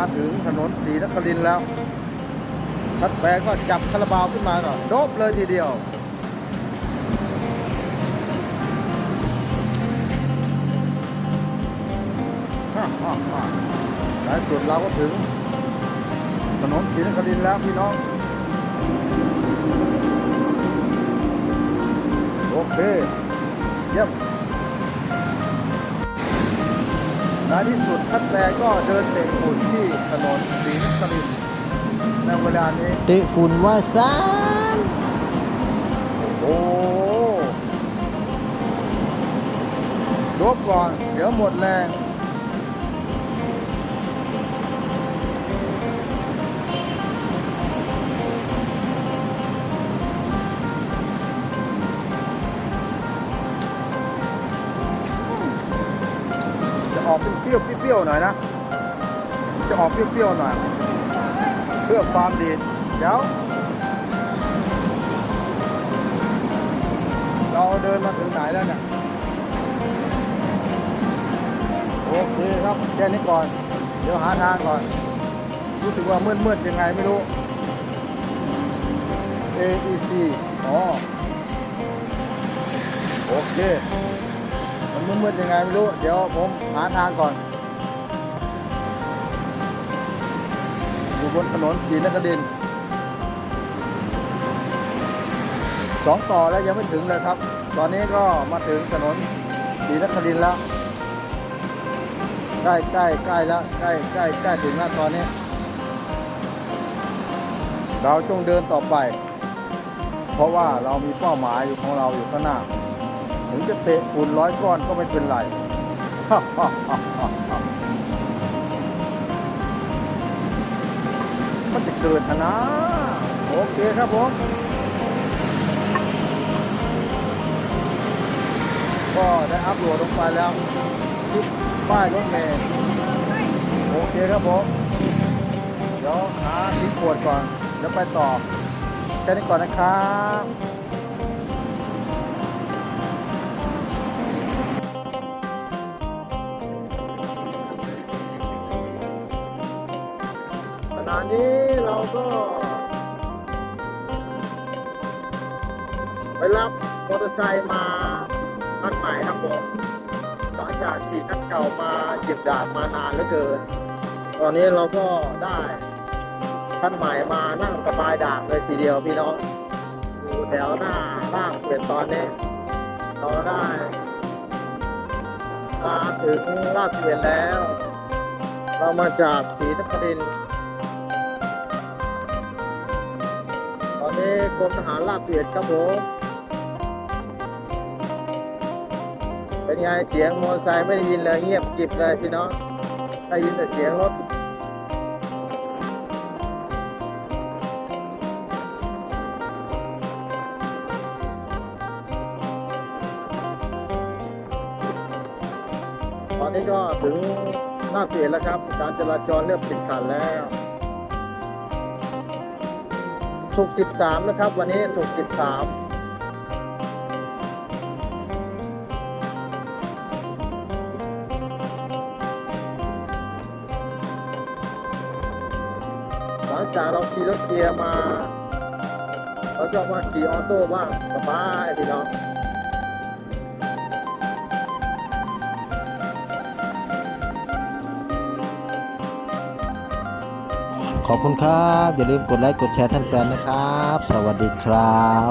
มาถึงถนนศรีนครินแล้วทัดแปรก็จับคาราบาวขึ้นมาก็โดบเลยทีเดียวฮ่าฮ่าฮ่าในสุดเราก็ถึงถนนศรีนครินแล้วพี่น้องโอเคเยี่ยม ในที่สุดทัดแปรก็เดินเตะฝุ่นที่ถนนศรีนครินทร์ในเวลานี้เตะฝุ่นว่าซานโอ้ลบก่อน เดี๋ยวหมดแรง ออกเป็นเปรี้ยวๆเปรี้ยวหน่อยนะ จะออกเปรี้ยวๆหน่อย เพื่อความดีเดี๋ยวเราเดินมาถึงไหนแล้วเนี่ยโอเคครับแค่นี้ก่อน เดี๋ยวหาทางก่อน รู้สึกว่ามืดๆยังไงไม่รู้ AEC อ๋อโอเค มืดๆยังไงไม่รู้ เดี๋ยวผมหาทางก่อน อยู่บนถนนศรีนครินสองต่อแล้วยังไม่ถึงเลยครับ ตอนนี้ก็มาถึงถนนศรีนครินแล้ว ใกล้ใกล้ใกล้แล้วใกล้ใกล้ใกล้ถึงแล้วตอนนี้ เราจงเดินต่อไป เพราะว่าเรามีเป้าหมายอยู่ของเราอยู่ข้างหน้า ถึงจะเตะฝุ่นร้อยก้อนก็ไม่เป็นไรมันจะเกิดนะ โอเคครับผมก็ได้อัพโหลดลงไปแล้วที่ป้ายรถเมล์โอเคครับผม เดี๋ยวหาที่ขวดก่อนเดี๋ยวไปต่อแค่นี้ก่อนนะครับ ณะนี้เราก็ ไปรับมอเตอร์ไซค์มาคันใหม่ครับผมหลังจากขี่คันเก่ามาเหยียบดาบมานานเหลือเกิน ตอนนี้เราก็ได้คันใหม่มานั่งสบายดาบเลยทีเดียวพี่น้องอยู่แถวหน้าล่างเปลี่ยนตอนนี้เราได้มาถึงลาดเปลี่ยนแล้ว เรามาจากศรีนครินทร์ กรมทหารลาดเปียนครับผมเป็นไงเสียงมอเตอร์ไซค์ไม่ได้ยินเลยเงียบกิบเลยพี่น้องได้ยินแต่เสียงรถตอนนี้ก็ถึงหน้าเปลี่ยนแล้วครับ การจราจรเริ่มติดขัดแล้ว สุกร์13นะครับ วันนี้สุกร์13หลังจากเราขี่รถเกียร์มา เราจะมาขี่ออโต้บ้างสบายพี่น้อง ขอบคุณครับ อย่าลืมกดไลค์กดแชร์ท่านแฟนนะครับ สวัสดีครับ